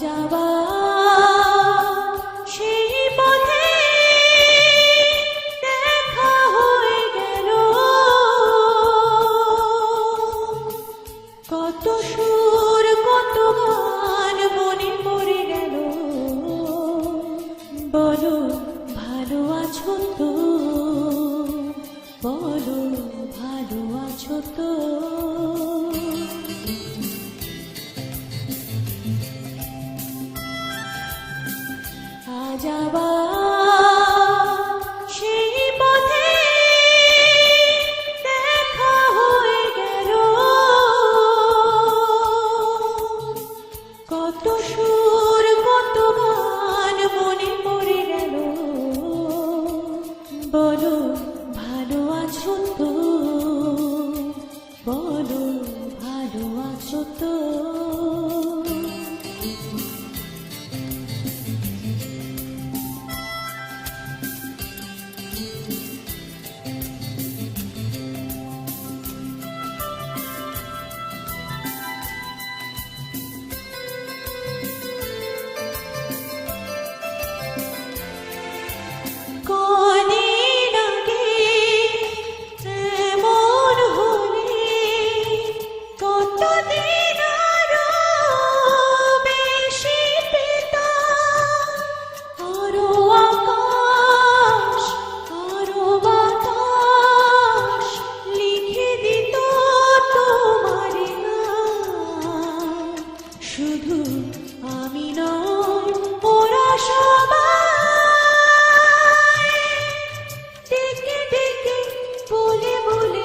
যাওয়া সেই পথে দেখা গেল। কত সুর, কত গান মনে পড়ে গেল। বলো, ভালো আছো তো? বলো, ভালো আছো তো? বলো ভালো আছো তো? বলো ভালো আছো তো? আমি নয় ওরা সবাই। ডেকে ডেকে বলে বলে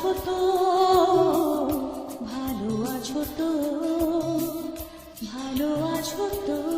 আছো তো ভালো আছো তো ভালো আছো তো।